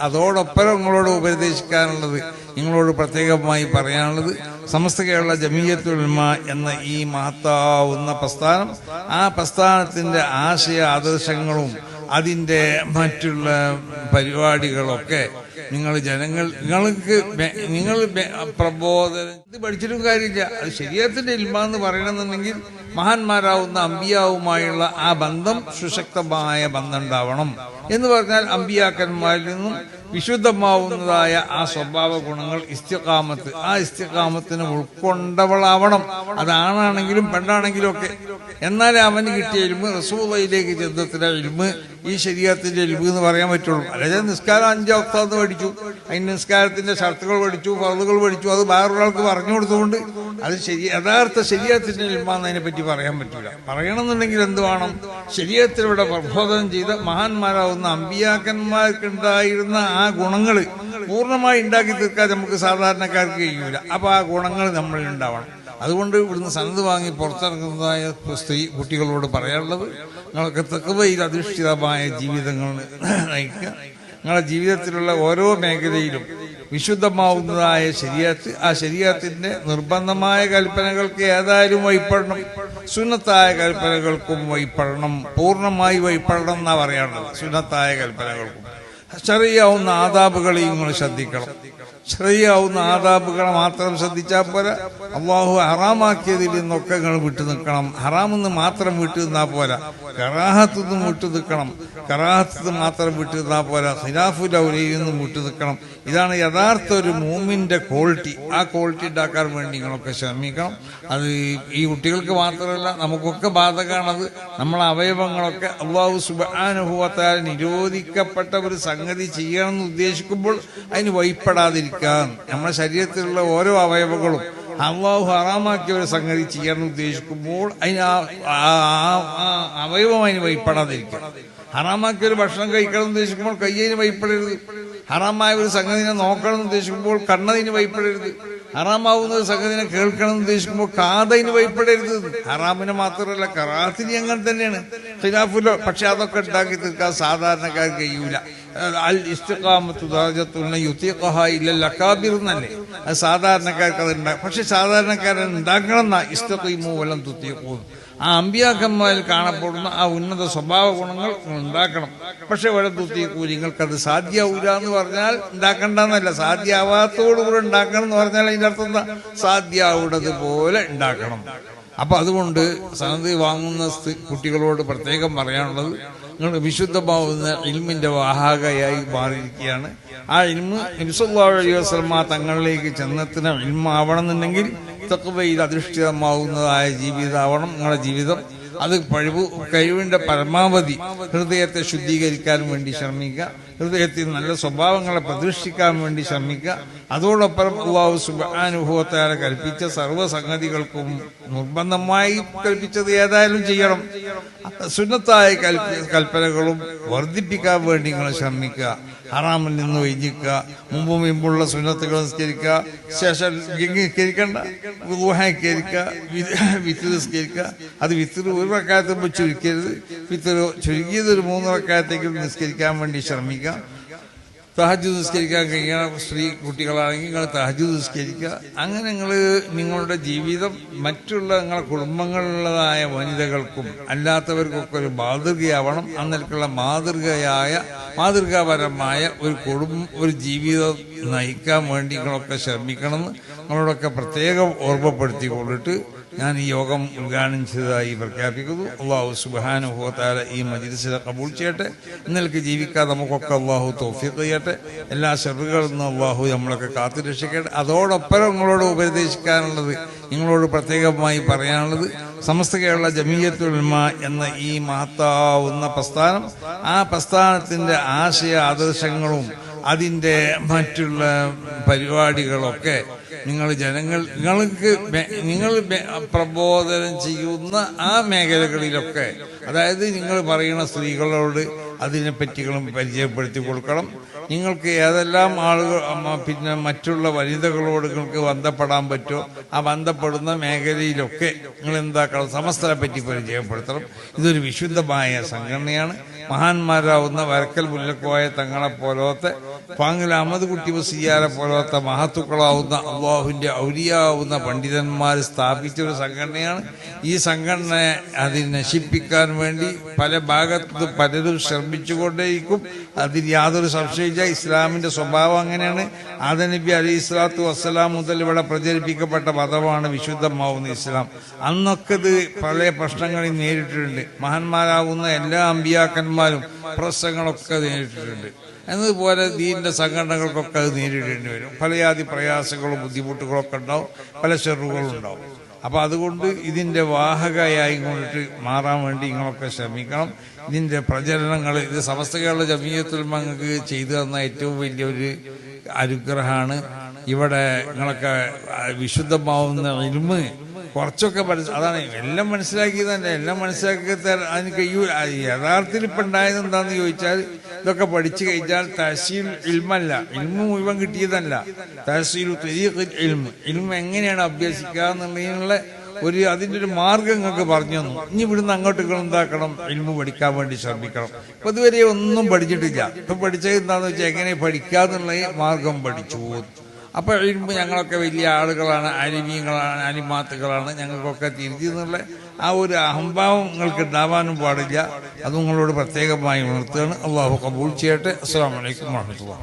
അതോടൊപ്പം നിങ്ങളോട് ഉപദേശിക്കാനുള്ളത് നിങ്ങളോട് പ്രത്യേകമായി പറയാനുള്ളത് സമസ്ത കേരള ജമീയത്തുൽമ എന്ന ഈ മഹത്താവുന്ന പ്രസ്ഥാനം ആ പ്രസ്ഥാനത്തിന്റെ ആശയ ആദർശങ്ങളും അതിന്റെ മറ്റുള്ള പരിപാടികളൊക്കെ നിങ്ങൾ ജനങ്ങൾ നിങ്ങൾക്ക് നിങ്ങൾ പ്രബോധന. ഇത് പഠിച്ചിട്ടും കാര്യമില്ല. അത് ശരീരത്തിന്റെ ഇൽമ എന്ന് പറയണമെന്നുണ്ടെങ്കിൽ മഹാന്മാരാവുന്ന അമ്പിയാവുമായുള്ള ആ ബന്ധം സുശക്തമായ ബന്ധം ഉണ്ടാവണം എന്ന് പറഞ്ഞാൽ അമ്പിയാക്കന്മാരിൽ നിന്നും വിശുദ്ധമാവുന്നതായ ആ സ്വഭാവ ഗുണങ്ങൾ ഇസ്തികാമത്ത് ആ ഇസ്തികാമത്തിന് ഉൾക്കൊണ്ടവളാവണം. അതാണാണെങ്കിലും പെണ്ണാണെങ്കിലും ഒക്കെ. എന്നാൽ അവന് കിട്ടിയ എലുമ്പ് റസൂലയിലേക്ക് ചെന്നത്തിലെ എലുമ്പ് ഈ ശരീരത്തിന്റെ എലുമ്പ് എന്ന് പറയാൻ പറ്റുള്ളൂ. അല്ലാതെ നിസ്കാരം അഞ്ചോ ഒക്താന്ന് പഠിച്ചു. അതിന് നിസ്കാരത്തിന്റെ ഷർത്തുകൾ പഠിച്ചു ഫറുകൾ പഠിച്ചു. അത് വേറൊരാൾക്ക് പറഞ്ഞു കൊടുത്തുകൊണ്ട് അത് ശരി യഥാർത്ഥ ശരീരത്തിന്റെ അതിനെ പറ്റി പറയാൻ പറ്റില്ല പറയണമെന്നുണ്ടെങ്കിൽ എന്ത് വേണം? ശരീരത്തിലൂടെ പ്രബോധനം ചെയ്ത മഹാന്മാരാവുന്ന അമ്പിയാക്കന്മാർക്കുണ്ടായിരുന്ന ആ ഗുണങ്ങൾ പൂർണമായി ഉണ്ടാക്കി തീർക്കാൻ നമുക്ക് സാധാരണക്കാർക്ക് കഴിയൂല. അപ്പൊ ആ ഗുണങ്ങൾ നമ്മളിൽ ഉണ്ടാവണം. അതുകൊണ്ട് ഇവിടുന്ന് സനത് വാങ്ങി പുറത്തിറങ്ങുന്നതായ സ്ത്രീ കുട്ടികളോട് പറയാനുള്ളത് നിങ്ങൾക്ക് തെക്കുവയിൽ അധിഷ്ഠിതമായ ജീവിതങ്ങൾ നയിക്കുക. നിങ്ങളുടെ ജീവിതത്തിലുള്ള ഓരോ മേഖലയിലും വിശുദ്ധമാവുന്നതായ ശരീരത്ത് ആ ശരീരത്തിന്റെ നിർബന്ധമായ കൽപ്പനകൾക്ക് ഏതായാലും വഴിപ്പെടണം. സുന്നത്തായ കൽപ്പനകൾക്കും വഴിപ്പെടണം. പൂർണമായി വഴിപ്പെടണം എന്നാ പറയാനുള്ളത്. സുന്നത്തായ കൽപ്പനകൾക്കും. ചെറിയാവുന്ന ആദാബുകളെയും നിങ്ങൾ ശ്രദ്ധിക്കണം. ചെറിയാവുന്ന ആദാബുകളെ മാത്രം ശ്രദ്ധിച്ചാൽ പോരാ. അള്ളാഹു ഹറാമാക്കിയതിൽ നിന്നൊക്കെ നിങ്ങൾ വിട്ടു നിൽക്കണം. ഹറാമെന്ന് മാത്രം വിട്ടു നിന്നാൽ പോരാ. കറാഹത്തുനിന്നും വിട്ടു നിൽക്കണം. കറാഹത്തുനിന്ന് മാത്രം വിട്ടു നിന്നാൽ പോരാ. ഖിലാഫുൽ ലൗലിയിൽ നിന്നും വിട്ടു നിൽക്കണം. ഇതാണ് യഥാർത്ഥ ഒരു മൂമിന്റെ ക്വാളിറ്റി. ആ ക്വാളിറ്റി ഉണ്ടാക്കാൻ വേണ്ടി നിങ്ങളൊക്കെ ശ്രമിക്കണം. അത് ഈ കുട്ടികൾക്ക് മാത്രമല്ല നമുക്കൊക്കെ ബാധകമാണത് നമ്മളെ അവയവങ്ങളൊക്കെ അള്ളാഹു സുബാനുഭവത്താൽ നിരോധിക്കപ്പെട്ട ഒരു സംഗതി ചെയ്യണമെന്ന് ഉദ്ദേശിക്കുമ്പോൾ അതിന് വൈപ്പെടാതിരിക്കാൻ നമ്മുടെ ശരീരത്തിലുള്ള ഓരോ അവയവങ്ങളും അള്ളാഹു ഹറാമാക്കിയ ഒരു സംഗതി ചെയ്യാൻ ഉദ്ദേശിക്കുമ്പോൾ അതിന് അവയവം അതിന് വൈപ്പെടാതിരിക്കുക ഹറാമാക്കിയ ഒരു ഭക്ഷണം കഴിക്കണം എന്ന് ഉദ്ദേശിക്കുമ്പോൾ കയ്യതിന് വൈപ്പെടരുത് ഹറാമായ ഒരു സംഗതിനെ നോക്കണം എന്ന് ഉദ്ദേശിക്കുമ്പോൾ കണ്ണതിന് വൈപ്പെടരുത് ഹറാമാവുന്ന ഒരു സംഗതിനെ കേൾക്കണം എന്ന് ഉദ്ദേശിക്കുമ്പോൾ കാതതിന് വൈപ്പെടരുത് ഹറാമിനെ മാത്രമല്ല കറാത്തിന് അങ്ങനെ തന്നെയാണ്. ഖിലാഫുലോ പക്ഷെ അതൊക്കെ ഉണ്ടാക്കി തീർക്കാൻ സാധാരണക്കാർ കഴിയൂല. അൽ ഇസ്തിഖാമത്തു ദറജത്തുന്ന യുത്തിഖഹ ഇല്ല അക്കാബിർ എന്നല്ലേ? അത് സാധാരണക്കാർക്ക് അത് ഉണ്ടാകും പക്ഷെ സാധാരണക്കാരൻ ഉണ്ടാക്കണം എന്നാ ഇസ്തഖീമു വലം തുത്തിയപ്പോൾ ആ അമ്പിയാക്കന്മാരിൽ കാണപ്പെടുന്ന ആ ഉന്നത സ്വഭാവ ഗുണങ്ങൾ ഉണ്ടാക്കണം. പക്ഷെ വലം തുത്തിയ നിങ്ങൾക്ക് അത് സാധ്യാവൂല എന്ന് പറഞ്ഞാൽ ഉണ്ടാക്കണ്ടെന്നല്ല. സാധ്യാവാത്തോടുകൂടെ ഉണ്ടാക്കണം എന്ന് പറഞ്ഞാൽ അതിന്റെ അർത്ഥം എന്താ? സാധ്യാവുന്നത് പോലെ ഉണ്ടാക്കണം. അപ്പൊ അതുകൊണ്ട് സനതി വാങ്ങുന്ന കുട്ടികളോട് പ്രത്യേകം പറയാനുള്ളത് നിങ്ങൾ വിശുദ്ധമാവുന്ന ഇൽമിന്റെ വാഹകയായി മാറിയിരിക്കുകയാണ്. ആ ഇൽമ് അലൈഹി തങ്ങളിലേക്ക് ചെന്നെത്തുന്ന ഇൽമാവണമെന്നുണ്ടെങ്കിൽ തക്കവയിൽ അധിഷ്ഠിതമാവുന്നതായ ജീവിതമാവണം നിങ്ങളുടെ ജീവിതം അത് കഴിവ് കഴിവിന്റെ പരമാവധി ഹൃദയത്തെ ശുദ്ധീകരിക്കാൻ വേണ്ടി ശ്രമിക്കുക. ഹൃദയത്തിൽ നല്ല സ്വഭാവങ്ങളെ പ്രതിഷ്ഠിക്കാൻ വേണ്ടി ശ്രമിക്കുക. അതോടൊപ്പം അള്ളാഹു സുബാനുഭവത്താലെ കൽപ്പിച്ച സർവസംഗതികൾക്കും നിർബന്ധമായി കൽപ്പിച്ചത് ഏതായാലും ചെയ്യണം. സുന്നത്തായ കൽപ്പ- കൽപ്പനകളും വർദ്ധിപ്പിക്കാൻ വേണ്ടി നിങ്ങൾ ശ്രമിക്കുക. ഹറാമിൽ നിന്ന് വൈകിക്കുക മുമ്പ് മുമ്പുള്ള സുന്നത്തുകൾ നിസ്കരിക്കുക ശേഷം നിസ്കരിക്കണ്ട. നിസ്കരിക്കുക വിത്ത് നിസ്കരിക്കുക. അത് വിത്ത് ഒരു റക്കാലത്തുമ്പോൾ ചുരുക്കരുത് വിത്ത് ചുരുക്കിയത് ഒരു മൂന്ന് റക്കാലത്തേക്ക് നിസ്കരിക്കാൻ വേണ്ടി ശ്രമിക്കുക. തഹജ് നിസ്കരിക്കാൻ കഴിയുന്ന സ്ത്രീ കുട്ടികളാണെങ്കിൽ നിങ്ങൾ തഹജ് നിസ്കരിക്കുക. അങ്ങനെ നിങ്ങൾ നിങ്ങളുടെ ജീവിതം മറ്റുള്ള നിങ്ങളുടെ കുടുംബങ്ങളിലുള്ളതായ വനിതകൾക്കും അല്ലാത്തവർക്കൊക്കെ ഒരു മാതൃകയാവണം. അന്നേക്കുള്ള മാതൃകയായ മാതൃകാപരമായ ഒരു കുടുംബം ഒരു ജീവിതം നയിക്കാൻ വേണ്ടി നിങ്ങളൊക്കെ ശ്രമിക്കണമെന്ന് നിങ്ങളോടൊക്കെ പ്രത്യേകം ഓർമ്മപ്പെടുത്തിക്കൊണ്ടിട്ട് ഞാൻ ഈ യോഗം ഉദ്ഘാടനം ചെയ്തതായി പ്രഖ്യാപിക്കുന്നു. അള്ളാഹു സുബാനുഭവത്താല ഈ മജിദിസിനെ കബൂൾ ചെയ്യട്ടെ. ഇന്നലേക്ക് ജീവിക്കാൻ നമുക്കൊക്കെ അള്ളാഹു തോഫിക്ക് ചെയ്യട്ടെ. എല്ലാ ഷെറുകളിൽ നിന്നും അള്ളാഹു നമ്മളൊക്കെ കാത്തു രക്ഷിക്കട്ടെ. അതോടൊപ്പം നിങ്ങളോട് ഉപദേശിക്കാനുള്ളത് നിങ്ങളോട് പ്രത്യേകമായി പറയാനുള്ളത് സമസ്ത കേരള ജമീയത്തുൽമ എന്ന ഈ മഹത്താവുന്ന പ്രസ്ഥാനം ആ പ്രസ്ഥാനത്തിന്റെ ആശയ ആദർശങ്ങളും അതിന്റെ മറ്റുള്ള പരിപാടികളൊക്കെ നിങ്ങൾ ജനങ്ങൾ നിങ്ങൾക്ക് നിങ്ങൾ പ്രബോധനം ചെയ്യുന്ന ആ മേഖലകളിലൊക്കെ അതായത് നിങ്ങൾ പറയുന്ന സ്ത്രീകളോട് അതിനെ അതിനെപ്പറ്റികളും പരിചയപ്പെടുത്തി കൊടുക്കണം. നിങ്ങൾക്ക് ഏതെല്ലാം ആളുകൾ പിന്നെ മറ്റുള്ള വനിതകളോട് നിങ്ങൾക്ക് ബന്ധപ്പെടാൻ പറ്റുമോ? ആ ബന്ധപ്പെടുന്ന മേഖലയിലൊക്കെ നിങ്ങൾ എന്താക്കണം? സമസ്തരെ പറ്റി പരിചയപ്പെടുത്തണം. ഇതൊരു വിശുദ്ധമായ സംഘടനയാണ്. മഹാന്മാരാവുന്ന വരക്കൽ മുല്ലക്കോയ തങ്ങളെ പോലത്തെ പാങ്ങിൽ അഹമ്മദ് കുട്ടി വസിയാരെ പോലത്തെ മഹത്തുക്കളാവുന്ന അള്ളാഹുവിന്റെ ഔലിയാവുന്ന പണ്ഡിതന്മാർ സ്ഥാപിച്ച ഒരു സംഘടനയാണ്. ഈ സംഘടന അതിനെ നശിപ്പിക്കാൻ വേണ്ടി പല ഭാഗത്തു പലരും ശ്രമിച്ചുകൊണ്ടേയിരിക്കും. അതിൽ യാതൊരു സംശയിച്ച ഇസ്ലാമിന്റെ സ്വഭാവം അങ്ങനെയാണ്. ആദനബി അലി ഇസ്ലാത്തു വസ്സലാം മുതൽ ഇവിടെ പ്രചരിപ്പിക്കപ്പെട്ട മതമാണ് വിശുദ്ധമാവുന്ന ഇസ്ലാം. അന്നൊക്കെ ഇത് പല പ്രശ്നങ്ങളിൽ നേരിട്ടിട്ടുണ്ട്. മഹാന്മാരാവുന്ന എല്ലാ അമ്പിയാക്കന്മാരും പ്രശ്നങ്ങളൊക്കെ നേരിട്ടിട്ടുണ്ട്. എന്നതുപോലെ ദീനിന്റെ സംഘടനകൾക്കൊക്കെ അത് നേരിടേണ്ടി വരും. പലയാതി പ്രയാസങ്ങളും ബുദ്ധിമുട്ടുകളൊക്കെ ഉണ്ടാവും. പല ചെറുകളും ഉണ്ടാവും അപ്പൊ അതുകൊണ്ട് ഇതിന്റെ വാഹകയായി കൊണ്ടിട്ട് മാറാൻ വേണ്ടി നിങ്ങളൊക്കെ ശ്രമിക്കണം. ഇതിന്റെ പ്രചരണങ്ങൾ ഇത് സമസ്ത കേരള ജമീയത്തിൽ മങ്ങൾക്ക് ചെയ്തു തന്ന ഏറ്റവും വലിയൊരു അനുഗ്രഹമാണ്. ഇവിടെ നിങ്ങളൊക്കെ വിശുദ്ധമാവുന്ന ഇരുമ് കുറച്ചൊക്കെ മനസ്സിൽ അതാണ് എല്ലാം മനസ്സിലാക്കി തന്നെ. എല്ലാം മനസ്സിലാക്കി തരാൻ അതിന് യഥാർത്ഥത്തിൽ ഇപ്പം ഉണ്ടായത് എന്താണെന്ന് ചോദിച്ചാൽ ഇതൊക്കെ പഠിച്ചു കഴിഞ്ഞാൽ തഹസീൽ ഇൽമല്ല. ഇൽമ മുഴുവൻ കിട്ടിയതല്ല. തഹസീൽ ഇൽമ. ഇൽമ എങ്ങനെയാണ് അഭ്യസിക്കുക എന്നുള്ളതിനുള്ള ഒരു അതിന്റെ ഒരു മാർഗം നിങ്ങൾക്ക് പറഞ്ഞു തന്നു. ഇനി ഇവിടുന്ന് അങ്ങോട്ട് എന്താക്കണം? ഇൽമ പഠിക്കാൻ വേണ്ടി ശ്രമിക്കണം. ഇപ്പൊ ഇതുവരെ ഒന്നും പഠിച്ചിട്ടില്ല. ഇപ്പൊ പഠിച്ചത് എന്താണെന്ന് വെച്ചാൽ എങ്ങനെ പഠിക്കാന്നുള്ള മാർഗം പഠിച്ചു. അപ്പോൾ എഴുതുമ്പോൾ ഞങ്ങളൊക്കെ വലിയ ആളുകളാണ് അരിമീങ്ങളാണ് അലിമാത്തുകളാണ് ഞങ്ങൾക്കൊക്കെ തിരിച്ചു എന്നുള്ള ആ ഒരു അഹംഭാവം നിങ്ങൾക്ക് ഉണ്ടാവാനും പാടില്ല. അത് നിങ്ങളോട് പ്രത്യേകമായി ഉണർത്തുകയാണ്. അള്ളാഹു കബൂൾ ചെയ്യട്ടെ. അസ്സാം വലൈക്കും വാഹമത്തുള്ള